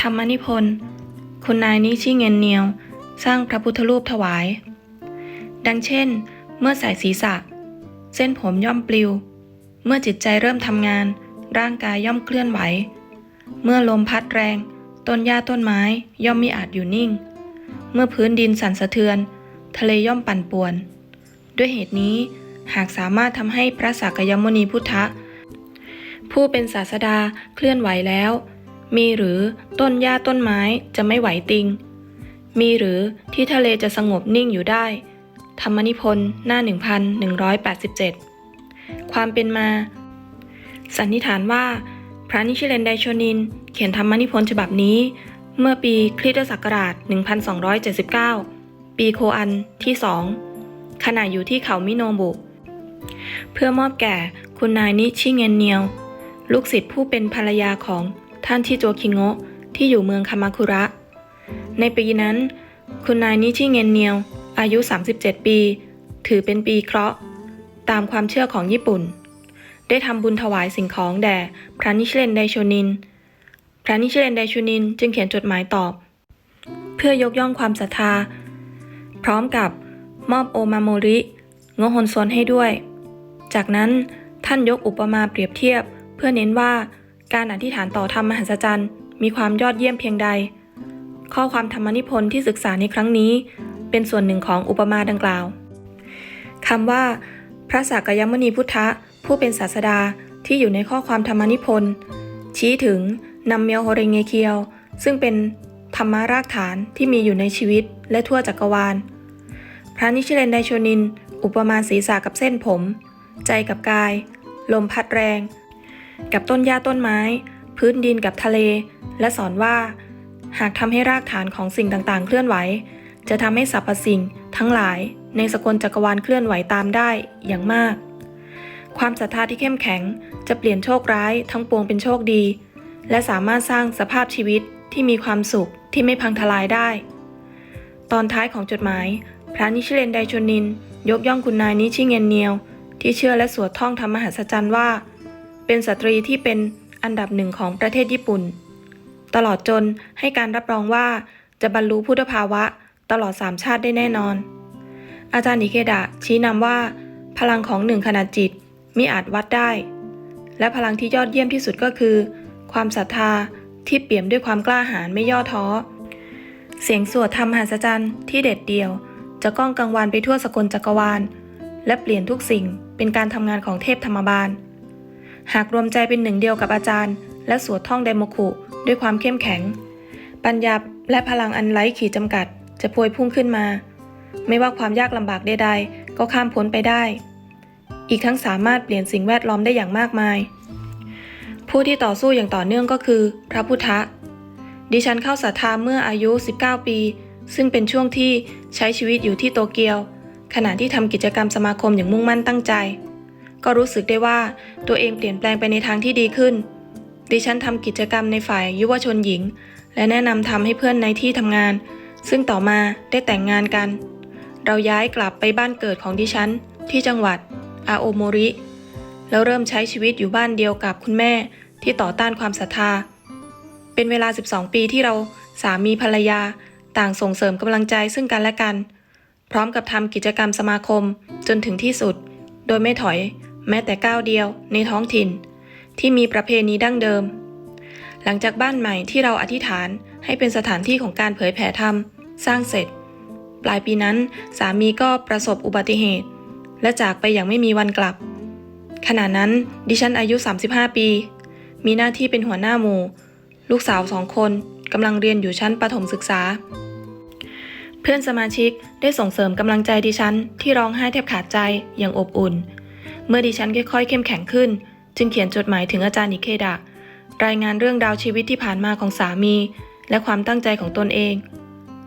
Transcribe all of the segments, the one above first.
ธรรมนิพนธ์คุณนายนิชิเงินเนียว สร้างพระพุทธรูปถวาย ดังเช่น เมื่อใส่ศีรษะ เส้นผมย่อมปลิว เมื่อจิตใจเริ่มทำงาน ร่างกายย่อมเคลื่อนไหว เมื่อลมพัดแรง ต้นหญ้าต้นไม้ย่อมมิอาจอยู่นิ่ง เมื่อพื้นดินสั่นสะเทือน ทะเลย่อมปั่นป่วน ด้วยเหตุนี้หากสามารถทำให้พระสักยมุนีพุทธะผู้เป็นศาสดาเคลื่อนไหวแล้ว มีหรือต้นหญ้าต้นไม้จะไม่ไหวติง มีหรือที่ทะเลจะสงบนิ่งอยู่ได้ ธรรมนิพนธ์หน้า 1187 ความเป็นมา สันนิษฐานว่า พระนิชิเลนไดโชนิน เขียนธรรมนิพนธ์ฉบับนี้ เมื่อปีคริสตศักราช 1279 ปีโคอันที่สองขณะอยู่ที่เขามิโนบุ เพื่อมอบแก่คุณนายนิชิเงนเนียว ลูกศิษย์ผู้เป็นภรรยาของ ท่านที่โจคิงโงะที่อยู่เมืองคามาคุระ ในปีนั้น คุณนายนิชิเงนเนียว อายุ 37 ปี ถือเป็นปีเคราะห์ ตามความเชื่อของญี่ปุ่น ได้ทำบุญถวายสิ่งของแด่พระนิชเลนไดโชนิน พระนิชเลนไดโชนินจึงเขียนจดหมายตอบ เพื่อยกย่องความศรัทธา พร้อมกับมอบโอมาโมริงโฮนซนให้ด้วย จากนั้นท่านยกอุปมาเปรียบเทียบ เพื่อเน้นว่า การอธิษฐานต่อธรรมมหัศจรรย์ มีความยอดเยี่ยมเพียงใด ข้อความธรรมนิพนธ์ที่ศึกษาในครั้งนี้ เป็นส่วนหนึ่งของอุปมาดังกล่าวคำว่า พระสักยมุนีพุทธะ ผู้เป็นศาสดาที่อยู่ในข้อความธรรมนิพนธ์ชี้ถึงนำเมียวโฮเรงเงเคียว ซึ่งเป็นธรรมารากฐานที่มีอยู่ในชีวิตและทั่วจักรวาล พระนิชเลนไดโชนิน อุปมาศีรษะกับเส้นผม ใจกับกาย ลมพัดแรง กับต้นหญ้าต้นไม้ พื้นดินกับทะเล และสอนว่า หากทำให้รากฐานของสิ่งต่างๆ เคลื่อนไหว จะทำให้สรรพสิ่ง ทั้งหลาย ในสกลจักรวาลเคลื่อนไหวตามได้อย่างมาก ความศรัทธาที่เข้มแข็ง จะเปลี่ยนโชคร้ายทั้งปวงเป็นโชคดี และสามารถสร้างสภาพชีวิตที่มีความสุขที่ไม่พังทลายได้ ตอนท้ายของจดหมาย พระนิชเลนไดชนิน ยกย่องคุณนายนิชิเงนเนียว ที่เชื่อและสวดท่องธรรมมหัศจรรย์ว่า เป็นสตรีที่เป็นอันดับหนึ่งของประเทศญี่ปุ่น ตลอดจนให้การรับรองว่าจะบรรลุพุทธภาวะตลอดสามชาติได้แน่นอน อาจารย์อิเคดะชี้นำว่า พลังของหนึ่งขนาดจิตมิอาจวัดได้ และพลังที่ยอดเยี่ยมที่สุดก็คือ ความศรัทธาที่เปี่ยมด้วยความกล้าหาญไม่ย่อท้อ เสียงสวดธรรมมหัศจรรย์ที่เด็ดเดี่ยว จะก้องกังวานไปทั่วสกลจักรวาล และเปลี่ยนทุกสิ่งเป็นการทำงานของเทพธรรมบาล หากรวมใจเป็นหนึ่งเดียวกับอาจารย์ และสวดท่องไดโมคุด้วยความเข้มแข็ง ปัญญาและพลังอันไร้ขีดจำกัด จะพวยพุ่งขึ้นมา ไม่ว่าความยากลำบากใดๆก็ข้ามพ้นไปได้ อีกทั้งสามารถเปลี่ยนสิ่งแวดล้อมได้อย่างมากมาย ผู้ที่ต่อสู้อย่างต่อเนื่องก็คือ พระพุทธะดิฉันเข้าศรัทธาเมื่ออายุ 19 ปี ซึ่งเป็นช่วงที่ใช้ชีวิตอยู่ที่โตเกียว ขณะที่ทำกิจกรรมสมาคมอย่างมุ่งมั่นตั้งใจ ก็รู้สึกได้ว่าตัวเองเปลี่ยนแปลงไปในทางที่ดีขึ้น ดิฉันทำกิจกรรมในฝ่ายยุวชนหญิง และแนะนำทำให้เพื่อนในที่ทำงาน ซึ่งต่อมาได้แต่งงานกัน เราย้ายกลับไปบ้านเกิดของดิฉัน ที่จังหวัดอาโอโมริ แล้วเริ่มใช้ชีวิตอยู่บ้านเดียวกับคุณแม่ที่ต่อต้านความศรัทธา เป็นเวลา 12 ปีที่เราสามีภรรยาต่างส่งเสริมกำลังใจซึ่งกันและกัน พร้อมกับทำกิจกรรมสมาคมจนถึงที่สุด โดยไม่ถอย แม้แต่ก้าวเดียวในท้องถิ่น ที่มีประเพณีดั้งเดิม หลังจากบ้านใหม่ที่เราอธิษฐานให้เป็นสถานที่ของการเผยแผ่ธรรม สร้างเสร็จ ปลายปีนั้นสามีก็ประสบอุบัติเหตุ และจากไปอย่างไม่มีวันกลับ ขณะนั้นดิฉันอายุ 35 ปี มีหน้าที่เป็นหัวหน้าหมู่ ลูกสาวสองคนกำลังเรียนอยู่ชั้นประถมศึกษา เพื่อนสมาชิกได้ส่งเสริมกำลังใจดิฉันที่ร้องไห้แทบขาดใจอย่างอบอุ่น เมื่อดิฉันค่อยๆเข้มแข็งขึ้น จึงเขียนจดหมายถึงอาจารย์อิเคดะรายงานเรื่องราวชีวิตที่ผ่านมาของสามี และความตั้งใจของตนเอง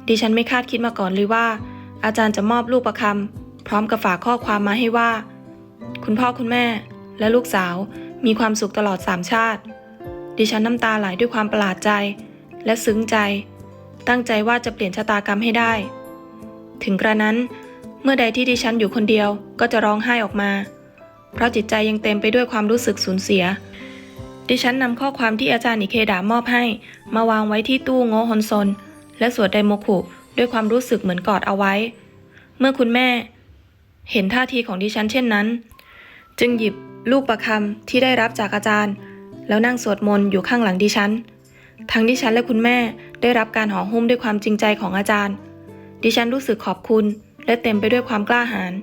ดิฉันไม่คาดคิดมาก่อนเลยว่า อาจารย์จะมอบลูกประคำพร้อมกับฝากข้อความมาให้ว่า คุณพ่อคุณแม่ และลูกสาวมีความสุขตลอดสามชาติ ดิฉันน้ำตาไหลด้วยความประหลาดใจ และซึ้งใจ ตั้งใจว่าจะเปลี่ยนชะตากรรมให้ได้ ถึงกระนั้น เมื่อใดที่ดิฉันอยู่คนเดียวก็จะร้องไห้ออกมา เพราะจิตใจยังเต็มไปด้วยความรู้สึกสูญเสีย ดิฉันนำข้อความที่อาจารย์อิเคดามอบให้ มาวางไว้ที่ตู้โงฮอนซน และสวดไดโมคุด้วยความรู้สึกเหมือนกอดเอาไว้ เมื่อคุณแม่ เห็นท่าทีของดิฉันเช่นนั้น จึงหยิบลูกประคำที่ได้รับจากอาจารย์ แล้วนั่งสวดมนต์อยู่ข้างหลังดิฉันทั้งดิฉันและคุณแม่ได้รับการห่อหุ้มด้วยความจริงใจของอาจารย์ ดิฉันรู้สึกขอบคุณ และเต็มไปด้วยความกล้าหาญ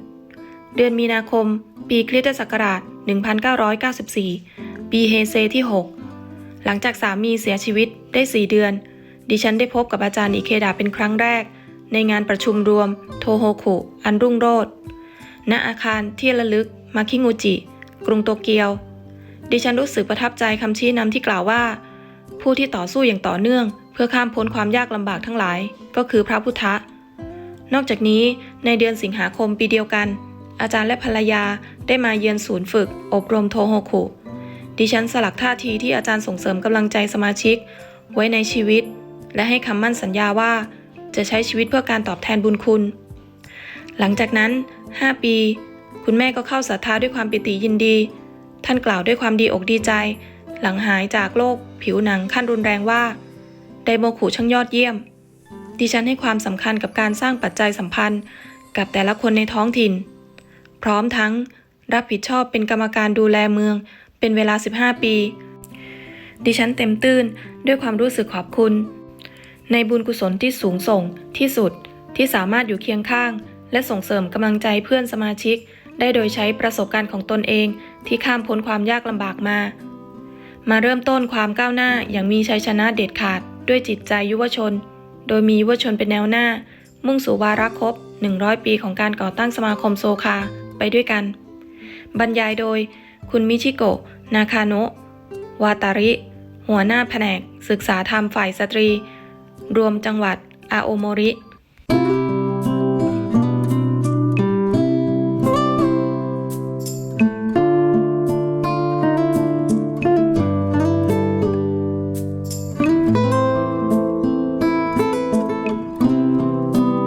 เดือนมีนาคม ปีคริสตศักราช 1994 ปีเฮเซที่ 6 หลังจากสามีเสียชีวิตได้ 4 เดือน ดิฉันได้พบกับอาจารย์อิเคดาเป็นครั้งแรก ในงานประชุมรวม โทโฮคุ อันรุ่งโรจน์ณอาคารที่ระลึก มาคิงูจิ กรุงโตเกียว ดิฉันรู้สึกประทับใจคำชี้นำที่กล่าวว่า ผู้ที่ต่อสู้อย่างต่อเนื่อง เพื่อข้ามพ้นความยากลำบากทั้งหลาย ก็คือพระพุทธนอกจากนี้ในเดือนสิงหาคมปีเดียวกัน อาจารย์และภรรยาได้มาเยือนศูนย์ฝึก อบรมโทโฮคุ ดิฉันสลักท่าทีที่อาจารย์ส่งเสริมกำลังใจสมาชิก ไว้ในชีวิต และให้คำมั่นสัญญาว่า จะใช้ชีวิตเพื่อการตอบแทนบุญคุณ หลังจากนั้น 5 ปี คุณแม่ก็เข้าศรัทธาด้วยความปิติยินดี ท่านกล่าวด้วยความดีอกดีใจ หลังหายจากโรคผิวหนังขั้นรุนแรงว่าไดโมคุช่างยอดเยี่ยม ดิฉันให้ความสำคัญกับการสร้างปัจจัยสัมพันธ์กับแต่ละคนในท้องถิ่น พร้อมทั้งรับผิดชอบเป็นกรรมการดูแลเมือง เป็นเวลา 15 ปี ดิฉันเต็มตื้นด้วยความรู้สึกขอบคุณ ในบุญกุศลที่สูงส่งที่สุดที่สามารถอยู่เคียงข้าง และส่งเสริมกำลังใจเพื่อนสมาชิก ได้โดยใช้ประสบการณ์ของตนเองที่ข้ามพ้นความยากลำบากมา มาเริ่มต้นความก้าวหน้าอย่างมีชัยชนะเด็ดขาดด้วยจิตใจยุวชน โดยมียุวชนเป็นแนวหน้า มุ่งสู่วาระครบ 100 ปีของการก่อตั้งสมาคมโซคา ไปด้วยกัน บรรยายโดย คุณมิชิโกะ นาคาโนะวาตาริ หัวหน้าแผนก ศึกษาธรรมฝ่ายสตรี รวมจังหวัดอาโอโมริ